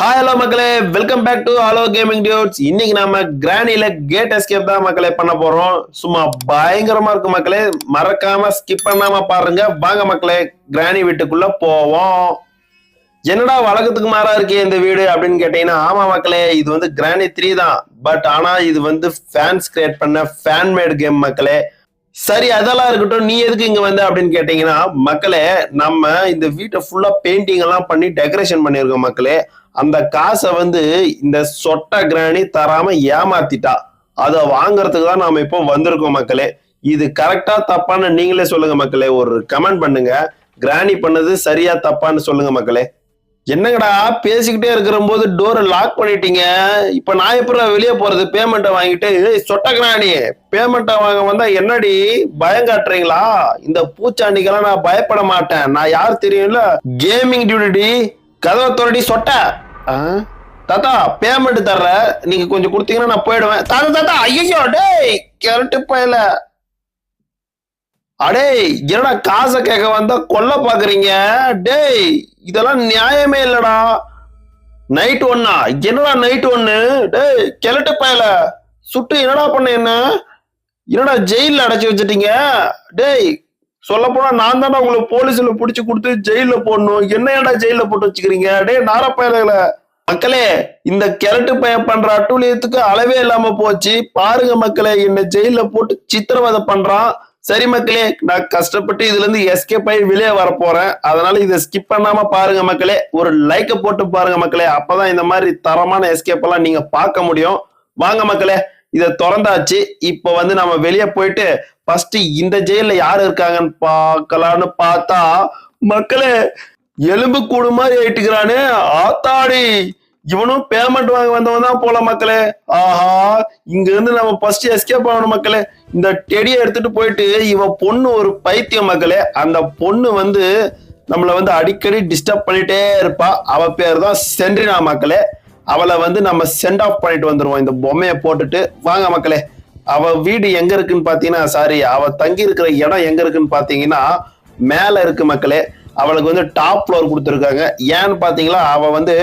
Hi hello மக்களே. Welcome back to hello gaming dudes இன்னைக்கு நாம கிராண்டில கேட் எஸ்கேப் தான் மக்களே பண்ண போறோம். சும்மா பயங்கரமா இருக்கு மக்களே. மறக்காம ஸ்கிப் பண்ணாம பாருங்க. வாங்க மக்களே கிராணி வீட்டுக்குள்ள போவோம். என்னடா வழக்கத்துக்கு மாறா இருக்கே இந்த வீடு அப்படின்னு கேட்டீங்கன்னா ஆமா மக்களே இது வந்து கிரானி த்ரீ தான். பட் ஆனா இது வந்து ஃபேன்ஸ் கிரியேட் பண்ண ஃபேன் மேட் கேம் மக்களே. சரி அதெல்லாம் இருக்கட்டும். நீ எதுக்கு இங்க வந்த அப்படின்னு கேட்டீங்கன்னா மக்களே நம்ம இந்த வீட்டை ஃபுல்லா பெயிண்டிங் எல்லாம் பண்ணி டெக்கரேஷன் பண்ணியிருக்கோம் மக்களே. அந்த காசை வந்து இந்த சொட்ட கிராணி தராம ஏமாத்திட்டா அதை வாங்குறதுக்கு தான் நாம இப்போ வந்திருக்கோம் மக்களே. இது கரெக்டா தப்பான்னு நீங்களே சொல்லுங்க மக்களே. ஒரு கமெண்ட் பண்ணுங்க. கிராணி பண்ணது சரியா தப்பான்னு சொல்லுங்க மக்களே. என்னங்கடா பேசிக்கிட்டே இருக்கிற போது டோரை லாக் பண்ணிட்டீங்க? இப்ப நான் எப்படி வெளியே போறது பேமெண்ட்டை வாங்கிட்டு ஏய், பேமெண்ட்டை வாங்க வந்தா என்னடி பயம் காட்டுறீங்களா? இந்த பூச்சாண்டிக்கெல்லாம் நான் பயப்பட மாட்டேன். நான் யார் தெரியும்ல? கேமிங் டியூட்டி கதவை தோரடி சொட்ட. ஆ? தாத்தா பேமெண்ட் தர்ற நீங்க கொஞ்சம் கொடுத்தீங்கன்னா நான் போயிடுவேன். தாத்தா தாத்தா ஐயோ டேய் கிரட்டு போயில. அடே என்னடா காசை கேட்க வந்தா கொல்ல பாக்குறீங்க? டேய் இதெல்லாம் நியாயமே இல்லடா. நைட் ஒன்னா? என்னடா நைட் ஒன்னு? டேய் கிழட்டு பயல. சுட்டு என்னடா பண்ண என்ன? என்னடா ஜெயில அடைச்சி வச்சிட்டீங்க? டேய் சொல்ல போனா நான் தானே உங்களை போலீஸ்ல புடிச்சு கொடுத்து ஜெயில போடணும். என்ன ஏடா ஜெயில போட்டு வச்சுக்கிறீங்க? டேய் நாரப்பயல மக்களே இந்த கிழட்டு பயம் பண்ற அட்டூழியத்துக்கு அளவே இல்லாம போச்சு. பாருங்க மக்களே என்ன ஜெயில போட்டு சித்திரவதை பண்றான். சரி மக்களே நான் கஷ்டப்பட்டு இதுல இருந்து எஸ்கேப் ஆகி வெளியே வர போறேன் அதனால இதை ஸ்கிப் பண்ணாம பாருங்க மக்களே. ஒரு லைக்க போட்டு பாருங்க மக்களே. அப்பதான் இந்த மாதிரி தரமான எஸ்கேப் எல்லாம் நீங்க பார்க்க முடியும். வாங்க மக்களே இதை திறந்தாச்சு. இப்ப வந்து நம்ம வெளியே போயிட்டு ஃபர்ஸ்ட் இந்த ஜெயில யாரு இருக்காங்கன்னு பார்க்கலான்னு பார்த்தா மக்களே எலும்பு கூடு மாதிரி ஆயிட்டுக்கிறானே ஆத்தாடி. இவனும் பேமெண்ட் வாங்க வந்தவன் தான் போல மக்களே. ஆஹா இங்க இருந்து நம்ம ஃபர்ஸ்ட் எஸ்கேப் ஆகணும் மக்களே. இந்த டெடியை எடுத்துட்டு போயிட்டு இவ பொண்ணு ஒரு பைத்தியம் மக்களே அந்த பொண்ணு வந்து நம்மள வந்து அடிக்கடி டிஸ்டர்ப் பண்ணிட்டே இருப்பா. அவ பேர் தான் சென்ட்ரினா மக்களே. அவளை வந்து நம்ம சென்ட் ஆஃப் பண்ணிட்டு வந்துருவோம். இந்த பொம்மையை போட்டுட்டு. வாங்க மக்களே அவ வீடு எங்க இருக்குன்னு பாத்தீங்கன்னா சாரி அவ தங்கி இருக்கிற இடம் எங்க இருக்குன்னு பாத்தீங்கன்னா மேல இருக்கு மக்களே. அவளுக்கு வந்து டாப் ஃப்ளோர் கொடுத்துருக்காங்க. ஏன்னு பாத்தீங்களா அவ வந்து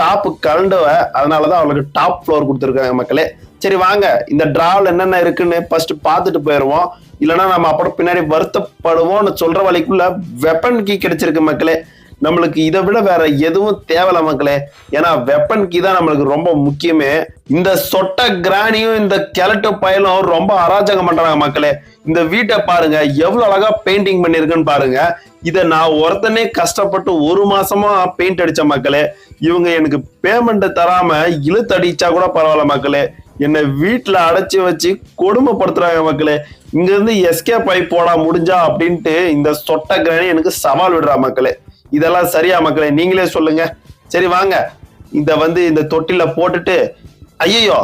டாப் கலண்டுவ. அதனாலதான் அவளுக்கு டாப் ஃப்ளோர் கொடுத்துருக்காங்க மக்களே. சரி வாங்க. இந்த டிராவல் என்னென்ன இருக்குன்னு ஃபர்ஸ்ட் பார்த்துட்டு போயிடுவோம். இல்லைன்னா நம்ம அப்புறம் பின்னாடி வருத்தப்படுவோம்னு சொல்ற வழிக்குள்ள வெப்பன் கீ கிடைச்சிருக்கு மக்களே. நம்மளுக்கு இதை விட வேற எதுவும் தேவையில்ல மக்களே. ஏன்னா வெப்பன் கீ தான் நம்மளுக்கு ரொம்ப முக்கியமே. இந்த சொட்ட கிராணியும் இந்த கிழட்டு பயலும் ரொம்ப அராஜகம் பண்றாங்க மக்களே. இந்த வீட்டை பாருங்க எவ்வளவு அழகா பெயிண்டிங் பண்ணிருக்குன்னு பாருங்க. இதை நான் ஒருத்தனே கஷ்டப்பட்டு ஒரு மாசமா பெயிண்ட் அடிச்ச மக்களே. இவங்க எனக்கு பேமெண்ட் தராம இழுத்து அடிச்சா கூட பரவாயில்ல மக்களே. என்னை வீட்டில் அடைச்சி வச்சு கொடுமைப்படுத்துறாங்க மக்களே. இங்கேருந்து எஸ்கேப் ஆகி போடா முடிஞ்சா அப்படின்ட்டு இந்த சொட்ட கிராணி எனக்கு சவால் விடுறா மக்களே. இதெல்லாம் சரியா மக்களே? நீங்களே சொல்லுங்க. சரி வாங்க. இதை வந்து இந்த தொட்டில போட்டுட்டு ஐயோ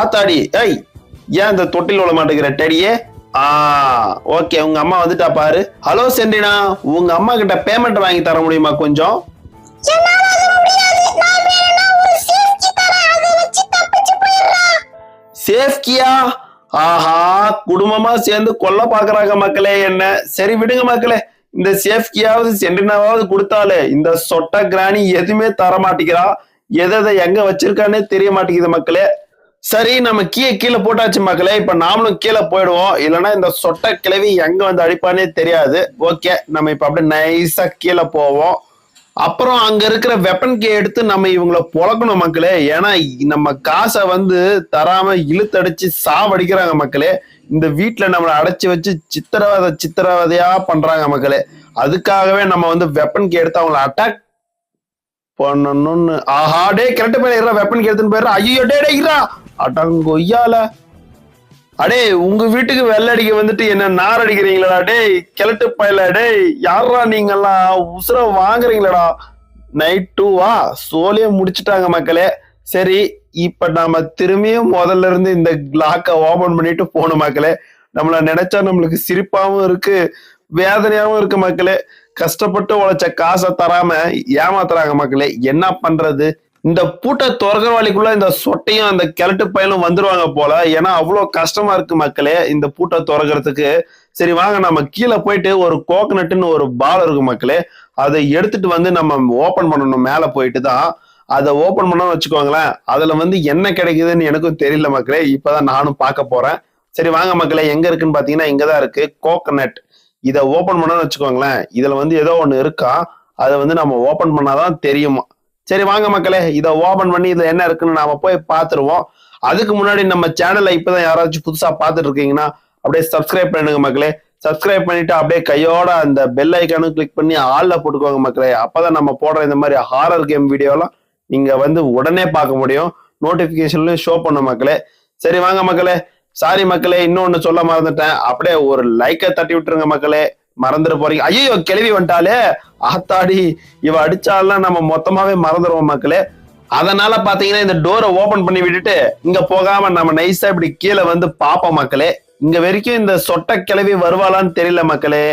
ஆத்தாடி ஏய் ஏன் இந்த தொட்டில் விட மாட்டேங்கிற டெடியே? ஆ ஓகே உங்க அம்மா வந்துட்டா பாரு. ஹலோ சென்டினா உங்க அம்மா கிட்ட பேமெண்ட் வாங்கி தர முடியுமா கொஞ்சம்? சேஃப்கியா ஆஹா குடும்பமா சேர்ந்து கொல்ல பாக்குறாங்க மக்களே என்ன? சரி விடுங்க மக்களே. இந்த சேஃப்கியாவது சென்டினாவது கொடுத்தாலே இந்த சொட்ட கிராணி எதுவுமே தர மாட்டேங்கிறா. எதை எதை எங்க வச்சிருக்கானே தெரிய மாட்டேங்குது மக்களே. சரி நம்ம கீழே கீழே போட்டாச்சு மக்களே. இப்ப நாமளும் கீழே போயிடுவோம். இல்லைன்னா இந்த சொட்ட கிளவி எங்க வந்து அடிப்பானே தெரியாது. ஓகே நம்ம இப்ப அப்படியே நைஸா கீழே போவோம். அப்புறம் அங்க இருக்கிற வெப்பன் கே எடுத்து நம்ம இவங்கள புழக்கணும் மக்களே. ஏன்னா நம்ம காசை வந்து தராம இழுத்தடிச்சு சாவடிக்கிறாங்க மக்களே. இந்த வீட்டுல நம்மளை அடைச்சி வச்சு சித்திரவதை சித்திரவதையா பண்றாங்க மக்களே. அதுக்காகவே நம்ம வந்து வெப்பன் கே எடுத்து அவங்கள அட்டாக் பண்ணணும்னு. ஆஹா டே கரெக்ட் போயிடுறா வெப்பன் கே எடுத்துன்னு போயிடுறா. ஐயோ டே டேக்கிறா அடங்கொய்யால. அடே உங்க வீட்டுக்கு வெள்ளடிக்க வந்துட்டு என்ன நார் அடிக்கிறீங்களா டேய் கிழட்டு பயல டே யாரா நீங்கெல்லாம் உசுர வாங்குறீங்களடா? நைட் டூவா சோலியே முடிச்சிட்டாங்க மக்களே. சரி இப்ப நாம திரும்பியும் முதல்ல இருந்து இந்த லாக்கை ஓபன் பண்ணிட்டு போகணும் மக்களே. நம்மள நினைச்சா நம்மளுக்கு சிரிப்பாவும் இருக்கு வேதனையாவும் இருக்கு மக்களே. கஷ்டப்பட்டு உழைச்ச காசை தராம ஏமாத்துறாங்க மக்களே. என்ன பண்றது? இந்த பூட்டை திறக்கிறவாளிக்குள்ள இந்த சொட்டையும் அந்த கிழட்டு பயலும் வந்துருவாங்க போல. ஏன்னா அவ்வளோ கஷ்டமா இருக்கு மக்களே இந்த பூட்டை திறக்கிறதுக்கு. சரி வாங்க நம்ம கீழே போயிட்டு ஒரு கோகனட்டுன்னு ஒரு பால் இருக்கு மக்களே அதை எடுத்துட்டு வந்து நம்ம ஓபன் பண்ணணும் மேல போயிட்டு தான். அதை ஓபன் பண்ணோம்னு வச்சுக்கோங்களேன் அதுல வந்து என்ன கிடைக்குதுன்னு எனக்கும் தெரியல மக்களே இப்பதான் நானும் பார்க்க போறேன். சரி வாங்க மக்களே எங்க இருக்குன்னு பாத்தீங்கன்னா இங்கதான் இருக்கு கோகனட் இதை ஓபன் பண்ணோம்னு வச்சுக்கோங்களேன் இதுல வந்து ஏதோ ஒண்ணு இருக்கா அதை வந்து நம்ம ஓபன் பண்ணாதான் தெரியுமா. சரி வாங்க மக்களே இதை ஓபன் பண்ணி இதில் என்ன இருக்குன்னு நாம போய் பார்த்துருவோம். அதுக்கு முன்னாடி நம்ம சேனலை இப்பதான் யாராச்சும் புதுசா பார்த்துட்டு இருக்கீங்கன்னா அப்படியே சப்ஸ்கிரைப் பண்ணுங்க மக்களே. சப்ஸ்கிரைப் பண்ணிட்டு அப்படியே கையோட அந்த பெல் ஐக்கானும் கிளிக் பண்ணி ஆள்ல போட்டுக்கோங்க மக்களே. அப்பதான் நம்ம போடுற இந்த மாதிரி ஹாரர் கேம் வீடியோலாம் நீங்க வந்து உடனே பார்க்க முடியும். நோட்டிபிகேஷன்லயும் ஷோ பண்ண மக்களே. சரி வாங்க மக்களே. சாரி மக்களே இன்னொன்னு சொல்ல மறந்துட்டேன். அப்படியே ஒரு லைக்கை தட்டி விட்டுருங்க மக்களே. மறந்துட போறீங்க. ஐயோ கிளவி வந்துட்டாலே ஆத்தாடி இவ அடிச்சாலாம் நம்ம மொத்தமாவே மறந்துடுவோம் மக்களே. அதனால பாத்தீங்கன்னா இந்த டோரை ஓபன் பண்ணி விட்டுட்டு இங்க போகாம நம்ம நைஸா இப்படி கீழே வந்து பாப்போம் மக்களே. இங்க வரைக்கும் இந்த சொட்ட கிளவி வருவாளான்னு தெரியல மக்களே.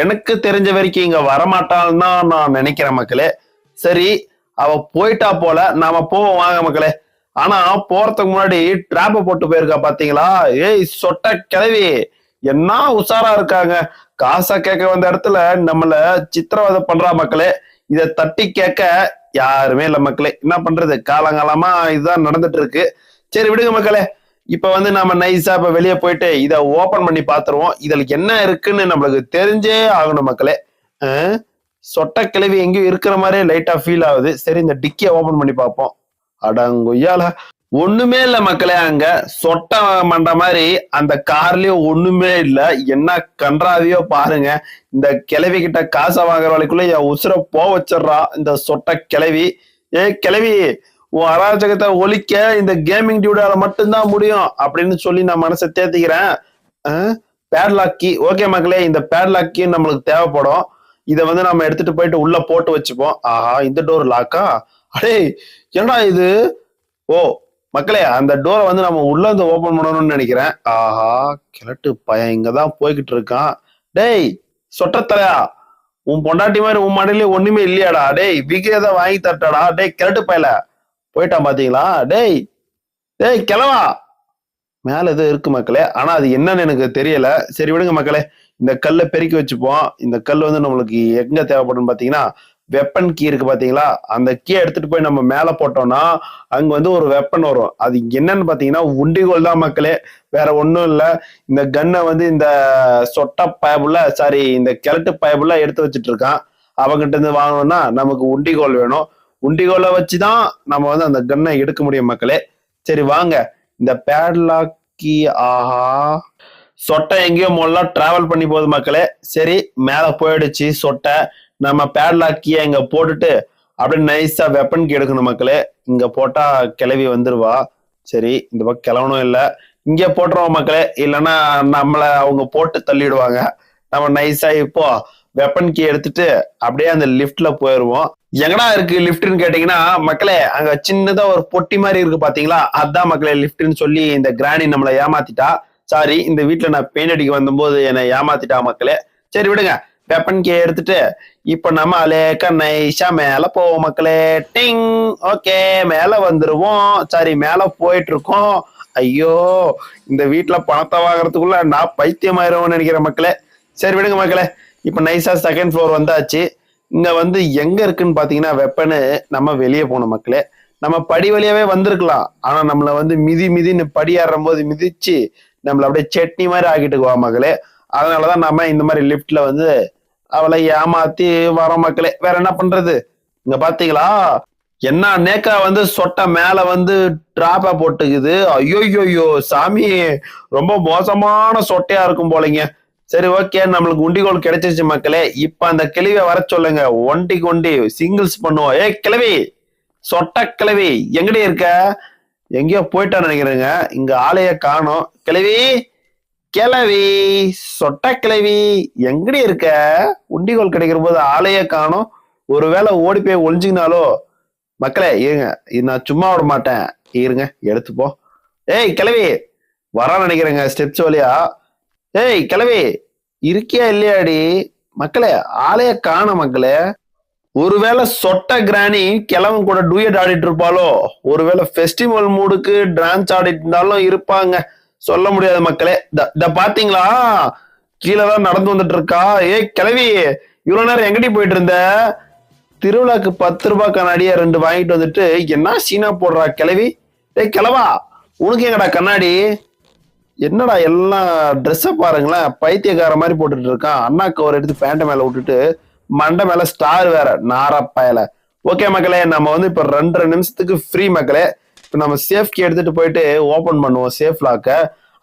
எனக்கு தெரிஞ்ச வரைக்கும் இங்க வரமாட்டான்னு தான் நான் நினைக்கிறேன் மக்களே. சரி அவ போயிட்டா போல நாம போவோம் வாங்க மக்களே. ஆனா போறதுக்கு முன்னாடி டிராப்பை போட்டு போயிருக்கா பாத்தீங்களா? ஏய் சொட்ட கிளவி. என்ன உஷாரா இருக்காங்க? காசை கேட்க வந்த இடத்துல நம்மள சித்திரவதை பண்றா மக்களே. இத தட்டி கேட்க யாருமே இல்லை மக்களே. என்ன பண்றது? காலங்காலமா இதுதான் நடந்துட்டு இருக்கு. சரி விடுங்க மக்களே. இப்ப வந்து நம்ம நைஸா இப்ப வெளியே போயிட்டு இதை ஓபன் பண்ணி பாத்துருவோம் இதுல என்ன இருக்குன்னு நம்மளுக்கு தெரிஞ்சே ஆகணும் மக்களே. சொட்ட கிழவி எங்கேயும் இருக்கிற மாதிரியே லைட்டா ஃபீல் ஆகுது. சரி இந்த டிக்கியை ஓபன் பண்ணி பார்ப்போம். அடங்கொய்யால ஒண்ணுமே இல்ல மக்களே அங்க சொட்ட மண்ட மாதிரி அந்த கார்லயும் ஒண்ணுமே இல்ல. என்ன கன்றாவியோ பாருங்க. இந்த கிளவி கிட்ட காசை வாங்குற வழிக்குள்ள என் உசுர போ வச்சிடுறா. இந்த சொட்ட கிளவி ஏ கிளவி உன் அராஜகத்தை ஒழிக்க இந்த கேமிங் டியூடால மட்டும்தான் முடியும் அப்படின்னு சொல்லி நான் மனசை தேத்திக்கிறேன். பேட்லாக்கி ஓகே மக்களே இந்த பேட்லாக்கி நம்மளுக்கு தேவைப்படும். இதை வந்து நம்ம எடுத்துட்டு போயிட்டு உள்ள போட்டு வச்சுப்போம். ஆஹா இந்த டோர் லாக்கா அடே என்னடா இது? ஓ மக்களே அந்த டோரை வந்து நம்ம உள்ள இருந்து ஓபன் பண்ணணும்னு நினைக்கிறேன். ஆஹா கிழட்டு பையன் இங்கதான் போய்கிட்டு இருக்கான். டேய் சொட்டத்தலையா? உன் பொண்டாட்டி மாதிரி உன் மடியில ஒண்ணுமே இல்லையாடா? டேய் விக்கிறத வாங்கி தரட்டாடா? டேய் கிழட்டு பயல. போயிட்டான் பாத்தீங்களா? டேய் டேய் கிளவா மேல எதுவும் இருக்கு மக்களே. ஆனா அது என்னன்னு எனக்கு தெரியல. சரி விடுங்க மக்களே. இந்த கல்லை பெருக்கி வச்சுப்போம். இந்த கல் வந்து நம்மளுக்கு எங்க தேவைப்படும் பாத்தீங்கன்னா வெப்பன் கீ இருக்கு பாத்தீங்களா? அந்த கீ எடுத்துட்டு போய் நம்ம மேல போட்டோம்னா அங்க வந்து ஒரு வெப்பன் வரும். அது என்னன்னு பாத்தீங்கன்னா உண்டிகோல் தான் மக்களே. வேற ஒண்ணும் இல்ல. இந்த கன்னை வந்து இந்த சொட்ட பயபுள்ள சாரி இந்த கிழட்டு பயபுள்ள எடுத்து வச்சிட்டு இருக்கான். அவங்கிட்ட இருந்து வாங்கணும்னா நமக்கு உண்டிகோல் வேணும். உண்டிகோலை வச்சுதான் நம்ம வந்து அந்த கன்னை எடுக்க முடியும் மக்களே. சரி வாங்க. இந்த பேட்லாக்கி ஆஹா. சொட்டை எங்கேயோ முதல்ல டிராவல் பண்ணி போகுது மக்களே. சரி மேல போயிடுச்சு சொட்டை. நம்ம பேட்லாக்கிய இங்கே போட்டுட்டு அப்படியே நைஸாக வெப்பனுக்கு எடுக்கணும் மக்களே. இங்கே போட்டால் கிளவி வந்துடுவா சரி இந்த பக்கம் கிளவனும் இல்லை. இங்கே போட்டுருவோம் மக்களே. இல்லைன்னா நம்மளை அவங்க போட்டு தள்ளிடுவாங்க. நம்ம நைஸாக இப்போ வெப்பன் கீ எடுத்துட்டு அப்படியே அந்த லிஃப்ட்ல போயிடுவோம் எங்கடா இருக்கு லிஃப்ட்னு கேட்டீங்கன்னா மக்களே அங்க சின்னதா ஒரு பொட்டி மாதிரி இருக்கு பாத்தீங்களா? அதான் மக்களே லிஃப்ட்னு சொல்லி இந்த கிராணி நம்மளை ஏமாத்திட்டா. சாரி இந்த வீட்டுல நான் பெயிண்ட் அடிக்க வந்தபோது என்னை ஏமாத்திட்டா மக்களே. சரி விடுங்க. வெப்பன் கே எடுத்துட்டு இப்ப நம்ம அலேக்கா நைஸா மேல போவோம் மக்களே. டிங் ஓகே மேல வந்துருவோம். சரி மேல போயிட்டு இருக்கோம் ஐயோ இந்த வீட்டுல பணத்தை வாங்குறதுக்குள்ள நான் பைத்தியமாயிருவோம்னு நினைக்கிற மக்களே. சரி விடுங்க மக்களே. இப்ப நைஸா செகண்ட் ஃப்ளோர் வந்தாச்சு. இங்க வந்து எங்க இருக்குன்னு பாத்தீங்கன்னா வெப்பனு நம்ம வெளியே போகணும் மக்களே. நம்ம படி வழியாவே வந்திருக்கலாம். ஆனா நம்மள வந்து மிதி மிதின்னு படி ஏறும் போது மிதிச்சு நம்மள அப்படியே சட்னி மாதிரி ஆக்கிட்டுக்குவா மக்களே. அதனாலதான் நம்ம இந்த மாதிரி லிஃப்ட்ல வந்து அவளை ஏமாத்தி வர மக்களே வேற என்ன பண்றது? இங்க பாத்தீங்களா? என்ன நேக்கா வந்து சொட்டை மேல வந்து டிராப்பா போட்டுக்குது. ஐயோயோயோ சாமி ரொம்ப மோசமான சொட்டையா இருக்கும் போலங்க. சரி ஓகே நம்மளுக்கு உண்டிகோல் கிடைச்சிச்சு மக்களே. இப்ப அந்த கிழவிய வர சொல்லுங்க. ஒண்டி கொண்டி சிங்கிள்ஸ் பண்ணுவோம். ஏய் கிழவி சொட்ட கிழவி எங்கடி இருக்க? எங்கேயோ போயிட்டான்னு நினைக்கிறேங்க. இங்க ஆலைய காணும். கிழவி கிளவி சொட்ட கிளவி எங்கடி இருக்க? உண்டிகோல் கிடைக்கிற போது ஆளையே காணும். ஒருவேளை ஓடி போய் ஒளிஞ்சிங்கனாலோ மக்களே இருங்க. நான் சும்மா விட மாட்டேன். இருங்க எடுத்துப்போ ஏய் கிளவி வர நினைக்கிறேங்க ஸ்டெப்ஸ் வழியா. ஏய் கிளவி இருக்கியா இல்லையாடி? மக்களே ஆளைய காண மக்களே. ஒருவேளை சொட்ட கிராணி கிழவன் கூட டூயட் ஆடிட்டு இருப்பாளோ? ஒருவேளை ஃபெஸ்டிவல் மூடுக்கு டான்ஸ் ஆடிட்டு இருந்தாலும் இருப்பாங்க. சொல்ல முடியாது மக்களே. இந்த பாத்தீங்களா? கீழே தான் நடந்து வந்துட்டு இருக்கா ஏ கிளவி இவ்வளவு நேரம் எங்கடி போயிட்டு இருந்த திருவிழாக்கு பத்து ரூபாய் கண்ணாடியா ரெண்டு வாங்கிட்டு வந்துட்டு என்ன சீனா போடுறா கிளவி ஏய் கிளவா உனக்கு எங்கடா கண்ணாடி? என்னடா எல்லாம் ட்ரெஸ்ஸை பாருங்களேன் பைத்தியக்கார மாதிரி போட்டுட்டு இருக்கான் அண்ணாக்கு ஒரு எடுத்து பேண்ட மேல விட்டுட்டு மண்டை மேல ஸ்டார் வேற நாரப்பயல. ஓகே மக்களே நம்ம வந்து இப்ப ரெண்டரை நிமிஷத்துக்கு ஃப்ரீ மக்களே. இப்போ நம்ம சேஃப் கீ எடுத்துட்டு போயிட்டு ஓப்பன் பண்ணுவோம் சேஃப் லாக்கை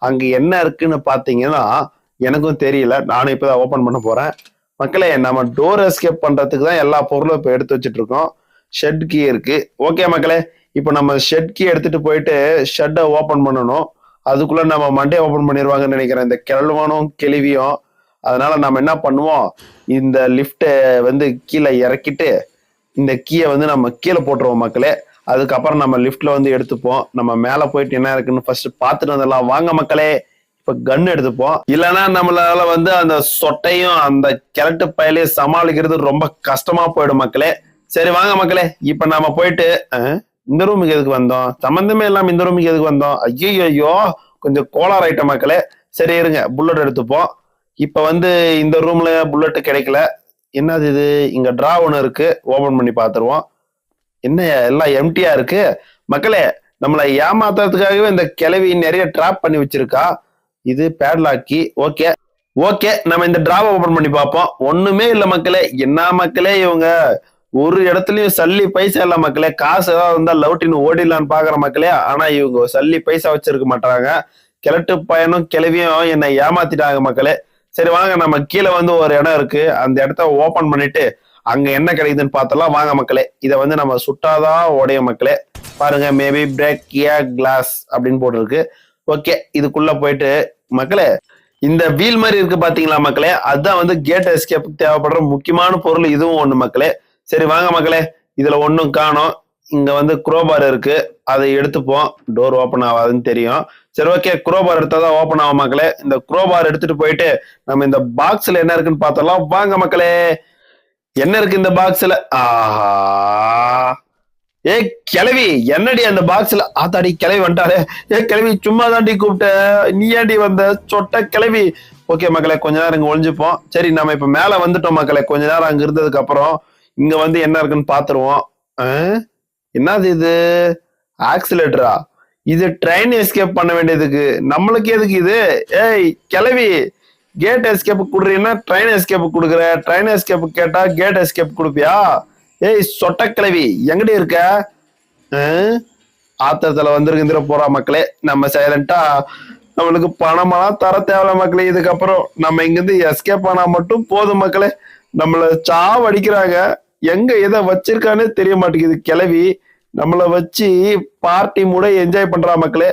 அங்கே என்ன இருக்குன்னு பார்த்தீங்கன்னா எனக்கும் தெரியல. நானும் இப்போ தான் ஓப்பன் பண்ண போகிறேன் மக்களே நம்ம டோர் எஸ்கேப் பண்ணுறதுக்கு தான் எல்லா பொருளும் இப்போ எடுத்து வச்சிட்டு இருக்கோம் ஷெட் கீ இருக்கு. ஓகே மக்களே. இப்போ நம்ம ஷெட் கீ எடுத்துட்டு போயிட்டு ஷெட்டை ஓப்பன் பண்ணணும். அதுக்குள்ள நம்ம மண்டே ஓப்பன் பண்ணிடுவாங்கன்னு நினைக்கிறேன். இந்த கிழவனும் கிளவியும். அதனால நம்ம என்ன பண்ணுவோம்? இந்த லிஃப்ட்டை வந்து கீழே இறக்கிட்டு இந்த கீயை வந்து நம்ம கீழே போட்டுருவோம் மக்களே. அதுக்கப்புறம் நம்ம லிஃப்ட்ல வந்து எடுத்துப்போம். நம்ம மேல போயிட்டு என்ன இருக்குன்னு ஃபர்ஸ்ட் பார்த்துட்டு வந்துடலாம். வாங்க மக்களே இப்ப கன் எடுத்துப்போம். இல்லைன்னா நம்மளால வந்து அந்த சொட்டையும் அந்த கிழட்டு பயலையும் சமாளிக்கிறது ரொம்ப கஷ்டமா போயிடும் மக்களே. சரி வாங்க மக்களே இப்ப நாம போயிட்டு இந்த ரூமுக்கு எதுக்கு வந்தோம்? சம்பந்தமே இல்லாம இந்த ரூமுக்கு எதுக்கு வந்தோம்? ஐயோ ஐயோ கொஞ்சம் கோளார் ஐட்டம் மக்களே. சரி இருங்க புல்லட் எடுத்துப்போம். இப்ப வந்து இந்த ரூம்ல புல்லட் கிடைக்கல. என்னது இது? இங்க டிரா ஒன்று இருக்கு. ஓபன் பண்ணி பார்த்துருவோம். என்ன எல்லாம் எம்டியா இருக்கு? மக்களே நம்மளை ஏமாத்துறதுக்காகவே இந்த கிளவி நிறைய ட்ராப் பண்ணி வச்சிருக்கா. இது பேட்லாக்கி ஓகே ஓகே நம்ம இந்த டிராவை ஓபன் பண்ணி பார்ப்போம். ஒண்ணுமே இல்லை மக்களே. என்ன மக்களே இவங்க? ஒரு இடத்துலயும் சல்லி பைசா இல்ல மக்களே. காசு ஏதாவது இருந்தா லவுட்டின்னு ஓடிடலான்னு பாக்குற மக்களே. ஆனா இவங்க சல்லி பைசா வச்சிருக்க மாட்டாங்க. கிழட்டு பையனும் கிளவியும் என்னை ஏமாத்திட்டாங்க மக்களே. சரி வாங்க. நம்ம கீழே வந்து ஒரு இடம் இருக்கு. அந்த இடத்த ஓபன் பண்ணிட்டு அங்க என்ன கிடைக்குதுன்னு பார்த்தலாம் வாங்க மக்களே இதை வந்து நம்ம சுட்டாதான் உடைய மக்களே பாருங்க மேபி பிரேக் கிளாஸ் அப்படின்னு போட்டிருக்கு. ஓகே இதுக்குள்ள போயிட்டு மக்களே இந்த வீல் மாதிரி இருக்கு பாத்தீங்களா மக்களே? அதுதான் வந்து கேட் எஸ்கேப் தேவைப்படுற முக்கியமான பொருள் இதுவும் ஒண்ணு மக்களே. சரி வாங்க மக்களே இதுல ஒன்றும் காணும். இங்க வந்து குரோபார் இருக்கு. அதை எடுத்துப்போம். டோர் ஓபன் ஆகாதுன்னு தெரியும். சரி ஓகே குரோபார் எடுத்தாதான் ஓபன் ஆகும் மக்களே. இந்த குரோபார் எடுத்துட்டு போயிட்டு நம்ம இந்த பாக்ஸ்ல என்ன இருக்குன்னு பார்த்தோம்லாம் வாங்க மக்களே என்ன இருக்கு இந்த பாக்ஸ்ல ஆஹா. ஏ கிளவி என்னடி அந்த பாக்ஸ்ல ஆத்தாடி கிளவி வந்துட்டாலே ஏ கிளவி சும்மா தாண்டி கூப்பிட்ட. நீ ஏண்டி வந்த சொட்ட கிளவி ஓகே மக்களே கொஞ்ச நேரம் இங்க ஒழிஞ்சுப்போம் சரி நம்ம இப்ப மேல வந்துட்டோம் மக்களே. கொஞ்ச நேரம் அங்க இருந்ததுக்கு அப்புறம் இங்க வந்து என்ன இருக்குன்னு பாத்துருவோம். என்னது இது? ஆக்சிலேட்டரா? இது ட்ரெயின் எஸ்கேப் பண்ண வேண்டியதுக்கு. நம்மளுக்கு எதுக்கு இது? ஏய் கிளவி கேட் எஸ்கேப் கொடுறீங்கன்னா ட்ரெயின் எஸ்கேப் கொடுக்குற. ட்ரெயின் எஸ்கேப் கேட்டா கேட் எஸ்கேப் கொடுப்பியா? ஏய் சொட்ட கிளவி எங்கடி இருக்க? ஆத்திரத்துல வந்திருக்கிற போறா மக்களே. நம்ம சைலண்டா நம்மளுக்கு பணமெல்லாம் தர தேவையில்ல மக்களே. இதுக்கப்புறம் நம்ம இங்கிருந்து எஸ்கேப் ஆனா மட்டும் போதும் மக்களே. நம்மள சாவடிக்கிறாங்க. எங்க எதை வச்சிருக்கானே தெரிய மாட்டேங்குது. கிளவி நம்மளை வச்சு பார்ட்டி மூட என்ஜாய் பண்றா மக்களே.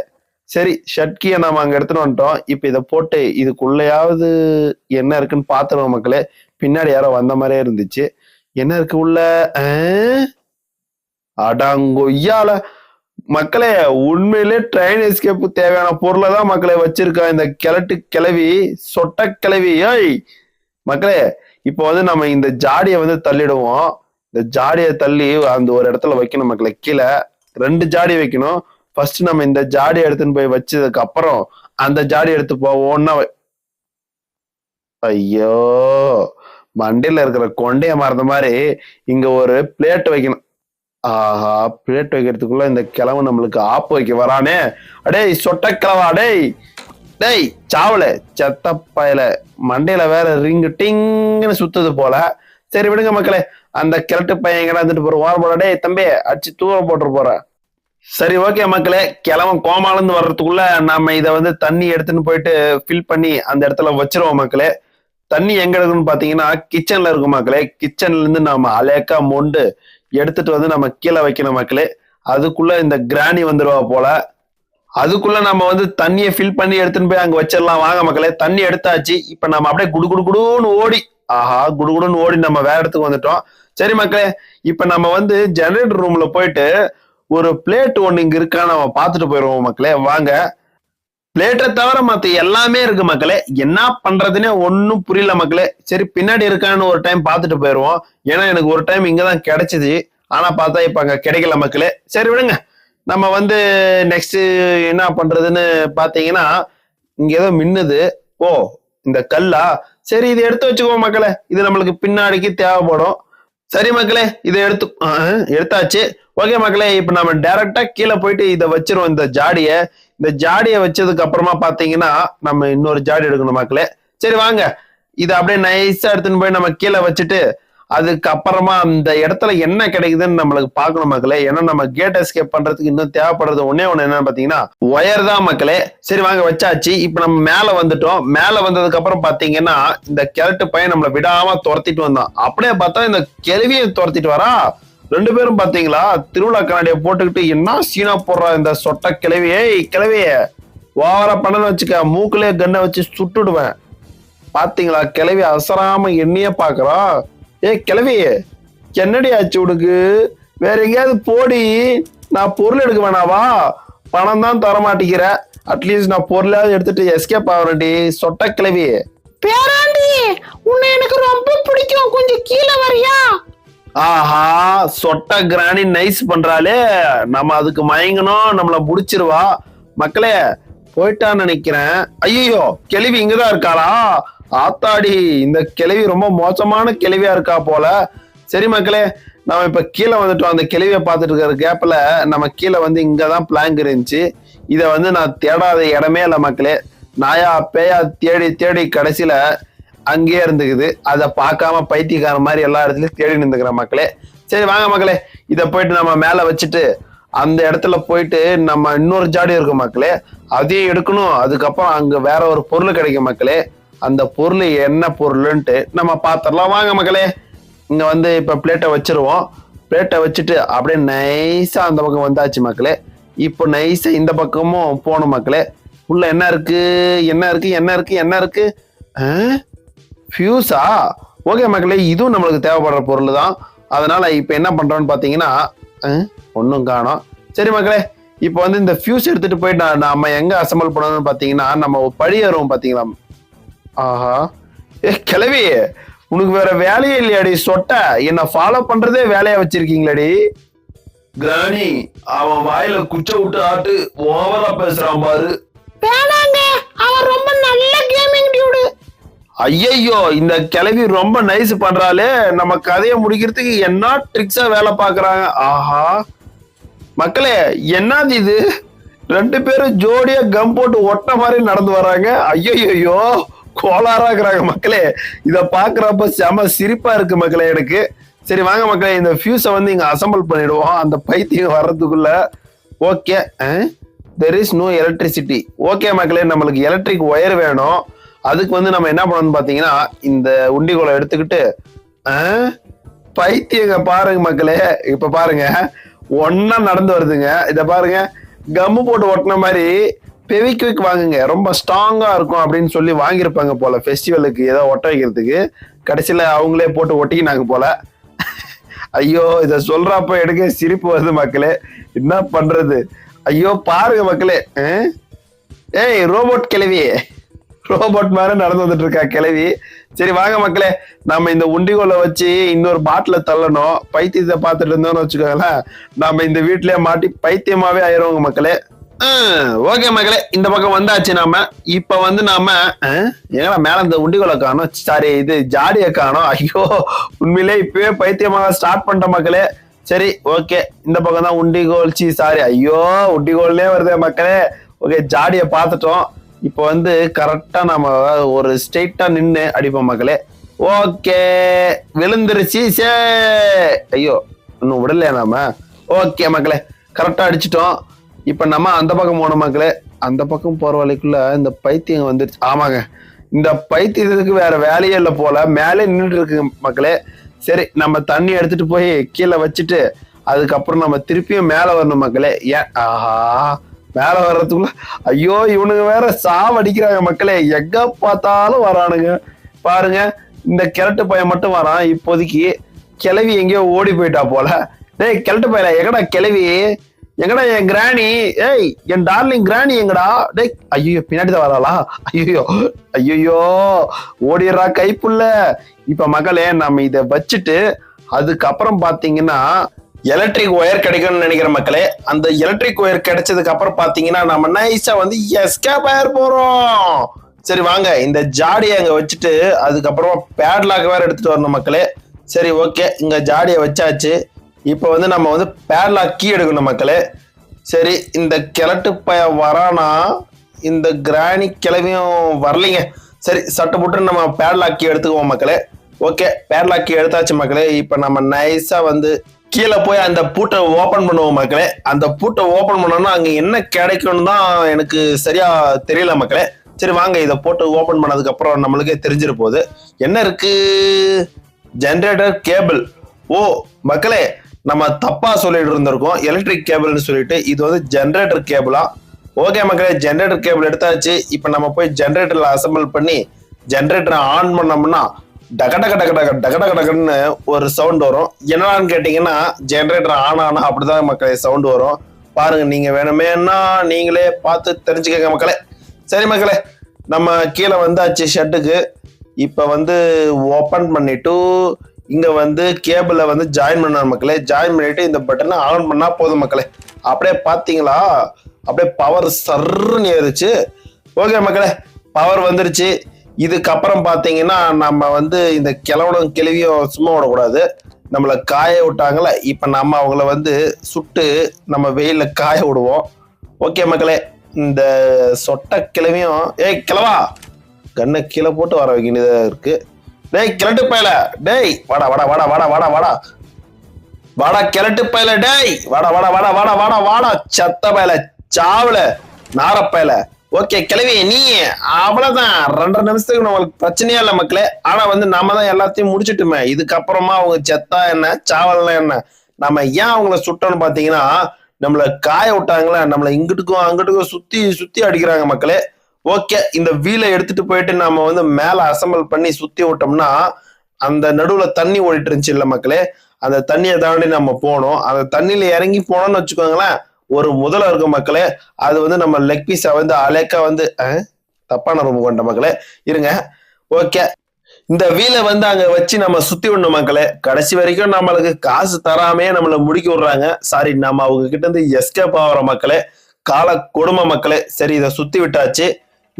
சரி ஷட்கியை நம்ம அங்கே எடுத்துன்னு வந்துட்டோம். இப்போ இதை போட்டு இதுக்குள்ளையாவது என்ன இருக்குன்னு பார்த்துருவோம் மக்களே. பின்னாடி யாரோ வந்த மாதிரியே இருந்துச்சு. என்ன இருக்கு உள்ள? அடாங்கொய்யால. மக்களே உண்மையிலே ட்ரெயின் எஸ்கேப்பு தேவையான பொருளை தான் மக்களை வச்சிருக்கா இந்த கிழட்டு கிளவி சொட்ட கிளவி ஏய்! மக்களே இப்போ வந்து நம்ம இந்த ஜாடியை வந்து தள்ளிடுவோம். இந்த ஜாடியை தள்ளி அந்த ஒரு இடத்துல வைக்கணும் மக்களை கீழே. ரெண்டு ஜாடி வைக்கணும். ஃபர்ஸ்ட் நம்ம இந்த ஜாடி எடுத்துன்னு போய் வச்சதுக்கு அப்புறம் அந்த ஜாடி எடுத்து போவோம்னா ஐயோ மண்டையில இருக்கிற கொண்டைய மறந்த மாதிரி இங்க ஒரு பிளேட் வைக்கணும். ஆஹா பிளேட் வைக்கிறதுக்குள்ள இந்த கிழவு நம்மளுக்கு ஆப்பு வைக்க வரானே. அடே சொட்ட கிழவா டேய். டேய் சாவல செத்த பயல. மண்டையில வேற ரிங்கு டிங்குன்னு சுத்துது போல. சரி விடுங்க மக்களே. அந்த கிழட்டு பையன் எங்கடா வந்துட்டு போற? ஓரம் போட டேய் தம்பி அடிச்சு தூரம் போட்டு போறேன் சரி ஓகே மக்களே. கிழவன் கோமாலேருந்து வர்றதுக்குள்ள நாம இதை வந்து தண்ணி எடுத்துன்னு போயிட்டு ஃபில் பண்ணி அந்த இடத்துல வச்சிருவோம் மக்களே. தண்ணி எங்க இருக்குன்னு பாத்தீங்கன்னா கிச்சன்ல இருக்கும் மக்களே. கிச்சன்ல இருந்து நாம அலேக்கா மொண்டு எடுத்துட்டு வந்து நம்ம கீழே வைக்கணும் மக்களே. அதுக்குள்ள இந்த கிராணி வந்துருவா போல. அதுக்குள்ள நம்ம வந்து தண்ணியை ஃபில் பண்ணி எடுத்துன்னு போய் அங்க வச்சிடலாம். வாங்க மக்களே. தண்ணி எடுத்தாச்சு. இப்ப நம்ம அப்படியே குடு குடு குடுன்னு ஓடி. ஆஹா குடுகுடுன்னு ஓடி நம்ம வேற இடத்துக்கு வந்துட்டோம். சரி மக்களே இப்ப நம்ம வந்து ஜெனரேட்டர் ரூம்ல போயிட்டு ஒரு பிளேட் ஒண்ணு இங்க இருக்கா நம்ம பார்த்துட்டு போயிருவோம் மக்களே. வாங்க. பிளேட்டை தவிர மற்ற எல்லாமே இருக்கு மக்களே. என்ன பண்றதுன்னே ஒன்றும் புரியல மக்களே. சரி பின்னாடி இருக்கான்னு ஒரு டைம் பார்த்துட்டு போயிடுவோம் ஏன்னா எனக்கு ஒரு டைம் இங்கே தான் கிடைச்சிது. ஆனால் பார்த்தா இப்போ அங்கே கிடைக்கல மக்களே. சரி விடுங்க. நம்ம வந்து நெக்ஸ்ட் என்ன பண்றதுன்னு பார்த்தீங்கன்னா இங்கே ஏதோ மின்னுது. ஓ இந்த கல்லா. சரி இது எடுத்து வச்சுக்கோ மக்களே. இது நம்மளுக்கு பின்னாடிக்கு தேவைப்படும். சரி மக்களே இதை எடுத்து எடுத்தாச்சு. ஓகே மக்களே இப்ப நம்ம டைரக்டா கீழே போயிட்டு இதை வச்சிருவோம் இந்த ஜாடிய. இந்த ஜாடியை வச்சதுக்கு அப்புறமா பாத்தீங்கன்னா நம்ம இன்னொரு ஜாடி எடுக்கணும் மக்களே. சரி வாங்க. இதை அப்படியே நைஸா எடுத்துன்னு போய் நம்ம கீழே வச்சுட்டு அதுக்கப்புறமா அந்த இடத்துல என்ன கிடைக்குதுன்னு நம்மளுக்கு பார்க்கணும் மக்களே. ஏன்னா நம்ம கேட் எஸ்கேப் பண்றதுக்கு இன்னும் தேவைப்படுறது ஒன்னே ஒன்று என்னன்னு பாத்தீங்கன்னா ஒயர் தான் மக்களே. சரி வாங்க வச்சாச்சு. இப்ப நம்ம மேல வந்துட்டோம். மேல வந்ததுக்கு அப்புறம் பாத்தீங்கன்னா இந்த கிழட்டு பையன் நம்மளை விடாம துரத்திட்டு வந்தான். அப்படியே பார்த்தா இந்த கெருவியை துரத்திட்டு வரா. ரெண்டு பேரும் பாத்தீங்களா திருவிழா கண்ணாடியை போட்டுக்கிட்டு என்ன சீனா போடுறா இந்த சொட்ட கிளவியே கிளவிய ஓவரா பண்ணன்னு வச்சுக்க மூக்குலயே கண்ணை வச்சு சுட்டுடுவேன். பாத்தீங்களா கிளவி அசராம என்னையே பாக்குறா ஏய் கிளவி என்னடி ஆச்சு உனக்கு? வேற எங்கேயாவது போடி. நான் பொருள் எடுக்க வேணாவா பணம் தான் தர மாட்டேங்கிற அட்லீஸ்ட் நான் பொருளாவது எடுத்துட்டு எஸ்கேப் ஆகிறேன்டி சொட்ட கிளவி பேராண்டி உன்னை எனக்கு ரொம்ப பிடிக்கும். கொஞ்சம் கீழே வரியா? ஆஹா சொட்ட கிராணி நைஸ் பண்றாளே. நம்ம அதுக்கு மயங்கணும். நம்மள முடிச்சிருவா. மக்களே போயிட்டான்னு நினைக்கிறேன். ஐயோ கிழவி இங்கதான் இருக்காளா? ஆத்தாடி இந்த கிளவி ரொம்ப மோசமான கிளவியா இருக்கா போல. சரி மக்களே நம்ம இப்ப கீழே வந்துட்டோம். அந்த கிளவியை பார்த்துட்டு இருக்கிற கேப்ல நம்ம கீழே வந்து இங்கதான் பிளாங்க் இருந்துச்சு. இதை வந்து நான் தேடாத இடமே இல்லை மக்களே. நாயா பேயா தேடி தேடி கடைசியில அங்கேயே இருந்துக்குது. அதை பார்க்காம பைத்தியக்கார மாதிரி எல்லா இடத்துலயும் தேடி நின்றுக்கிற மக்களே. சரி வாங்க மக்களே. இதை போயிட்டு நம்ம மேலே வச்சுட்டு அந்த இடத்துல போயிட்டு நம்ம இன்னொரு ஜாடி இருக்கும் மக்களே. அதையும் எடுக்கணும். அதுக்கப்புறம் அங்கே வேற ஒரு பொருள் கிடைக்கும் மக்களே. அந்த பொருள் என்ன பொருள்ன்ட்டு நம்ம பார்த்துடலாம் வாங்க மக்களே இங்கே வந்து இப்போ பிளேட்டை வச்சுருவோம். பிளேட்டை வச்சுட்டு அப்படியே நைஸாக அந்த பக்கம் வந்தாச்சு மக்களே. இப்போ நைஸாக இந்த பக்கமும் போகணும் மக்களே. உள்ள என்ன இருக்கு? என்ன இருக்கு? என்ன இருக்கு? என்ன இருக்கு? ஃபியூஸா ஓகே மக்களே இதுவும் நம்மளுக்கு தேவைப்படுற பொருள் தான் அதனால இப்போ என்ன பண்றோம்னு பார்த்தீங்கன்னா ஒன்றும் காணோம். சரி மக்களே இப்போ வந்து இந்த ஃபியூஸ் எடுத்துட்டு போயிட்டு நான் நம்ம எங்க அசம்பிள் பண்ணணும்னு பார்த்தீங்கன்னா நம்ம படி வருவோம் பார்த்தீங்களா ஆஹா. ஏ கிளவி உனக்கு வேற வேலையே இல்லையாடி சொட்ட. என்ன ஃபாலோ பண்றதே வேலையா வச்சிருக்கீங்களாடி. கிராணி அவன் வாயில குச்ச விட்டு ஆட்டு ஓவரா பேசுறான் பாரு. வேணாங்க அவன் ரொம்ப நல்ல கேமிங் டியூடு ஐயையோ இந்த கிளவி ரொம்ப நைஸ் பண்றாளே. நம்ம கதையை முடிக்கிறதுக்கு என்ன ட்ரிக்ஸா வேலை பாக்குறாங்க ஆஹா. மக்களே என்னது இது? ரெண்டு பேரும் ஜோடியா கம் போட்டு ஒட்ட மாதிரி நடந்து வராங்க ஐயோ கோளாரா இருக்கிறாங்க மக்களே. இதை பாக்குறப்ப செம சிரிப்பா இருக்கு மக்களே எனக்கு. சரி வாங்க மக்களே இந்த ஃபியூஸை வந்து இங்கே அசம்பிள் பண்ணிடுவோம். அந்த பைத்தியம் வர்றதுக்குள்ள. Okay there is no electricity okay மக்களே நம்மளுக்கு எலக்ட்ரிக் ஒயர் வேணும். அதுக்கு வந்து நம்ம என்ன பண்ணணும்னு பார்த்தீங்கன்னா இந்த உண்டிகோலை எடுத்துக்கிட்டு பைத்தியங்க பாருங்க மக்களே. இப்போ பாருங்க. ஒன்னா நடந்து வருதுங்க. இதை பாருங்க. கம்மு போட்டு ஒட்டின மாதிரி பெவிக்விக் வாங்குங்க. ரொம்ப ஸ்ட்ராங்காக இருக்கும் அப்படின்னு சொல்லி வாங்கியிருப்பாங்க போல. ஃபெஸ்டிவலுக்கு ஏதோ ஒட்ட வைக்கிறதுக்கு. கடைசியில் அவங்களே போட்டு ஒட்டிக்கினாங்க போல. ஐயோ இதை சொல்கிறப்ப எடுக்க சிரிப்பு வருது மக்களே. என்ன பண்ணுறது ஐயோ பாருங்க மக்களே. ஆ? ஏய் ரோபோட் கிளவி ரோபோட் மாதிரி நடந்து வந்துட்டு இருக்கா கிளவி சரி வாங்க மக்களே. நம்ம இந்த உண்டிகோலை வச்சு இன்னொரு பாட்டில தள்ளணும். பைத்தியத்தை பார்த்துட்டு இருந்தோம்னு வச்சுக்கோங்களேன். நம்ம இந்த வீட்டிலே மாட்டி பைத்தியமாவே ஆயிடுவோங்க மக்களே. ஓகே மக்களே இந்த பக்கம் வந்தாச்சு நாம. இப்ப வந்து நாம ஏன்னா மேல இந்த உண்டிகோலை காணோம்? சாரி இது ஜாடியை காணோம். ஐயோ உண்மையிலே இப்பவே பைத்தியமாக ஸ்டார்ட் பண்ணிட்ட மக்களே. சரி ஓகே இந்த பக்கம் தான் உண்டிகோல் சி சாரி ஐயோ உண்டிகோல்லே வருதே மக்களே. ஓகே ஜாடியை பார்த்துட்டோம். இப்போ வந்து கரெக்டா நம்ம ஒரு ஸ்ட்ரெயிட்டா நின்று அடிப்போம் மக்களே. ஓகே விழுந்துருச்சு. சே ஐயோ இன்னும் விடலையா நாம? ஓகே மக்களே கரெக்டா அடிச்சிட்டோம். இப்போ நம்ம அந்த பக்கம் போனோம் மக்களே அந்த பக்கம் போற வழிக்குள்ள இந்த பைத்தியம் வந்துருச்சு. ஆமாங்க. இந்த பைத்தியத்துக்கு வேற வேலையே இல்லை போல. மேலே நின்றுட்டு இருக்கு மக்களே. சரி நம்ம தண்ணி எடுத்துட்டு போய் கீழே வச்சுட்டு அதுக்கப்புறம் நம்ம திருப்பியும் மேலே வரணும் மக்களே. ஏன்? ஆஹா. மேலே வர்றதுக்குள்ள ஐயோ இவனுங்க வேற சாவடிக்கிறாங்க மக்களே. எங்க பார்த்தாலும் வரானுங்க. பாருங்க இந்த கிழட்டு பையன் மட்டும் வரான். இப்போதைக்கு கிளவி எங்கேயோ ஓடி போயிட்டா போல. டேய் கிழட்டு பையன் எங்கடா கிளவி எங்கடா என் கிராணி ஏய் என் டார்லிங் கிராணி எங்கடா? டேய் ஐயோ பின்னாடி தான் வராளா? ஐயோ ஐயோ ஓடிடுறா கைப்புள்ள. இப்ப மகளே நம்ம இத வச்சுட்டு அதுக்கப்புறம் பாத்தீங்கன்னா எலக்ட்ரிக் ஒயர் கிடைக்கும்னு நினைக்கிற மக்களே அந்த எலக்ட்ரிக் ஒயர் கிடைச்சதுக்கு அப்புறம் பாத்தீங்கன்னா நம்ம நைஸா வந்து எஸ்கேப் ஆயர் போறோம். சரி வாங்க. இந்த ஜாடியை அங்க வச்சுட்டு அதுக்கப்புறமா பேட்லாக் வேற எடுத்துட்டு வரணும் மக்களே. சரி ஓகே. இங்க ஜாடியை வச்சாச்சு. இப்போ வந்து நம்ம வந்து பேட்லாக் கீ எடுக்கணும் மக்களே. சரி இந்த கிழட்டு பய வரானா இந்த கிராணி கிளவியும் வரலைங்க. சரி சட்டு புட்டு நம்ம பேட்லாக் கீ எடுத்துக்குவோம் மக்களே. ஓகே பேட்லாக் கீ எடுத்தாச்சு மக்களே. இப்போ நம்ம நைஸாக வந்து கீழே போய் அந்த பூட்டை ஓப்பன் பண்ணுவோம் மக்களே. அந்த பூட்டை ஓப்பன் பண்ணோம்னா அங்கே என்ன கிடைக்கும்னு தான் எனக்கு சரியா தெரியல மக்களே. சரி வாங்க இதை போட்டு ஓப்பன் பண்ணதுக்கு அப்புறம் நம்மளுக்கே தெரிஞ்சிரு போகுது என்ன இருக்கு? ஜென்ரேட்டர் கேபிள் ஓ மக்களே நம்ம தப்பா சொல்லிட்டு இருந்திருக்கோம். எலக்ட்ரிக் கேபிள்னு சொல்லிட்டு இது வந்து ஜென்ரேட்டர் கேபிளா ஓகே மக்களே ஜென்ரேட்டர் கேபிள் எடுத்தாச்சு. இப்போ நம்ம போய் ஜென்ரேட்டர்ல அசம்பிள் பண்ணி ஜென்ரேட்டரை ஆன் பண்ணோம்னா டக டக டக டக டக டக டகன்னு ஒரு சவுண்ட் வரும். என்னடான்னு கேட்டிங்கன்னா ஜென்ரேட்டர் ஆன் ஆனா அப்படிதான் மக்களே சவுண்ட் வரும். பாருங்க நீங்க வேணுமேன்னா நீங்களே பார்த்து தெரிஞ்சுக்கங்க மக்களே. சரி மக்களே நம்ம கீழே வந்தாச்சு ஷெட்டுக்கு இப்போ வந்து ஓப்பன் பண்ணிட்டு இங்க வந்து கேபிளை வந்து ஜாயின் பண்ண மக்களே. ஜாயின் பண்ணிட்டு இந்த பட்டனை ஆன் பண்ணா போதும் மக்களே. அப்படியே பாத்தீங்களா? அப்படியே பவர் சர்ன்னு ஏறுச்சு. ஓகே மக்களே பவர் வந்துருச்சு. இதுக்கப்புறம் பாத்தீங்கன்னா நம்ம வந்து இந்த கிளவனும் கிளவியும் சும்மா விடக்கூடாது. நம்மளை காய விட்டாங்கல்ல இப்போ நம்ம அவங்கள வந்து சுட்டு நம்ம வெயிலில் காய விடுவோம். ஓகே மக்களே இந்த சொட்ட கிழவியும் ஏய் கிழவா கண்ணை கீழே போட்டு வர வைக்கினதா இருக்குது டேய் கிழட்டு பயல. டேய் வாடா வாடா வாடா வாடா வாடா வாடா. வாடா கிழட்டு பயல டேய். வாடா வாடா வாடா வாடா வாடா வாடா. சத்த பயல சாவல நார பயல. ஓகே கிளவி நீ அவ்வளவுதான். ரெண்டரை நிமிஷத்துக்கு நம்மளுக்கு பிரச்சனையே இல்லை மக்களே. ஆனா வந்து நம்ம தான் எல்லாத்தையும் முடிச்சுட்டுமே. இதுக்கப்புறமா அவங்க செத்தா என்ன சாவல்னா என்ன? நம்ம ஏன் அவங்கள சுட்டோம்னு பாத்தீங்கன்னா நம்மள காய விட்டாங்களே நம்மள இங்கிட்டுக்கும் அங்கிட்டுக்கும் சுத்தி சுத்தி அடிக்கிறாங்க மக்களே. ஓகே இந்த வீலை எடுத்துட்டு போயிட்டு நம்ம வந்து மேல அசெம்பிள் பண்ணி சுத்தி விட்டோம்னா அந்த நடுவுல தண்ணி ஓடிட்டு இருந்துச்சு இல்ல மக்களே? அந்த தண்ணியை தாண்டி நம்ம போனோம் அந்த தண்ணியில இறங்கி போனோம்னு வச்சுக்கோங்களேன் ஒரு முதல இருக்கும் மக்களே. அது வந்து நம்ம லெக் பீஸை வந்து அலேக்கா வந்து தப்பான ரூம் கொண்ட மக்களே. இருங்க. ஓகே இந்த வீலை வந்து அங்க வச்சு நம்ம சுத்தி விடணும் மக்களே. கடைசி வரைக்கும் நம்மளுக்கு காசு தராமே நம்மள முடிக்க விடுறாங்க. சாரி நம்ம அவங்க கிட்ட இருந்து எஸ்கேப் ஆகிற மக்களே. கால கொடுமை மக்களே. சரி இதை சுத்தி விட்டாச்சு.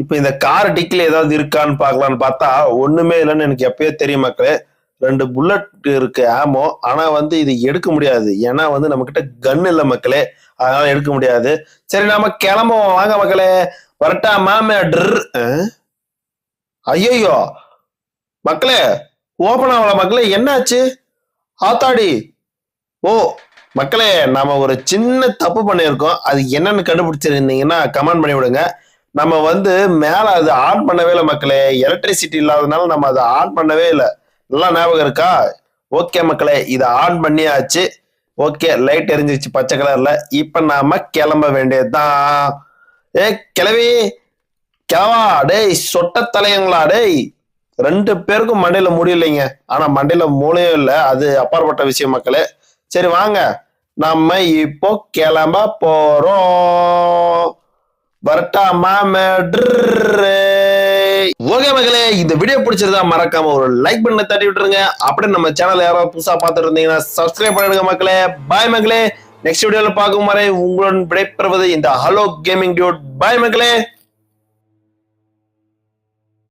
இப்போ இந்த கார் டிக்கில் ஏதாவது இருக்கான்னு பார்க்கலான்னு பார்த்தா ஒண்ணுமே இல்லைன்னு எனக்கு எப்பயோ தெரியும் மக்களே. ரெண்டு புல்லட் இருக்கு ஆமோ ஆனா வந்து இது எடுக்க முடியாது. ஏன்னா வந்து நம்ம கிட்ட கன் இல்லை மக்களே. அதனால எடுக்க முடியாது. சரி நாம கிளம்புவோம். வாங்க மக்களே. வரட்டா மாமே ஐயோ மக்களே ஓபன் ஆகல மக்களே. என்னாச்சு? ஆத்தாடி. ஓ மக்களே நாம ஒரு சின்ன தப்பு பண்ணியிருக்கோம். அது என்னன்னு கண்டுபிடிச்சிருந்தீங்கன்னா கமெண்ட் பண்ணி விடுங்க. நம்ம வந்து மேல அது ஆன் பண்ணவே இல்லை மக்களே. எலக்ட்ரிசிட்டி இல்லாதனால நம்ம அதை ஆன் பண்ணவே இல்லை. நல்லா ஞாபகம் இருக்கா? ஓகே மக்களே இதை ஆன் பண்ணியாச்சு. ஓகே லைட் எரிஞ்சிருச்சு பச்சை கலர்ல இப்ப நாம கிளம்ப வேண்டியதுதான். ஏ கிளவி கிளவா டேய் சொட்ட தலையங்களா டேய். ரெண்டு பேருக்கும் மண்டையில முடியலைங்க ஆனா மண்டையில மூளையும் இல்லை. அது அப்பாற்பட்ட விஷயம் மக்களே. சரி வாங்க. நம்ம இப்போ கிளம்ப போறோம். வரட்டா மாமே ஓகே மக்களே இந்த வீடியோ பிடிச்சிருந்தா மறக்காம ஒரு லைக் பண்ண தட்டி விட்டுருங்க. அப்படியே நம்ம சேனல் யாராவது புதுசா பார்த்துட்டு இருந்தீங்கன்னா சப்ஸ்கிரைப் பண்ணிடுங்க மக்களே. பாய் மக்களே. நெக்ஸ்ட் வீடியோல பார்க்கும் வரை உங்களுடன் விடைபெறுவது இந்த ஹலோ கேமிங் டியூட் பாய் மக்களே.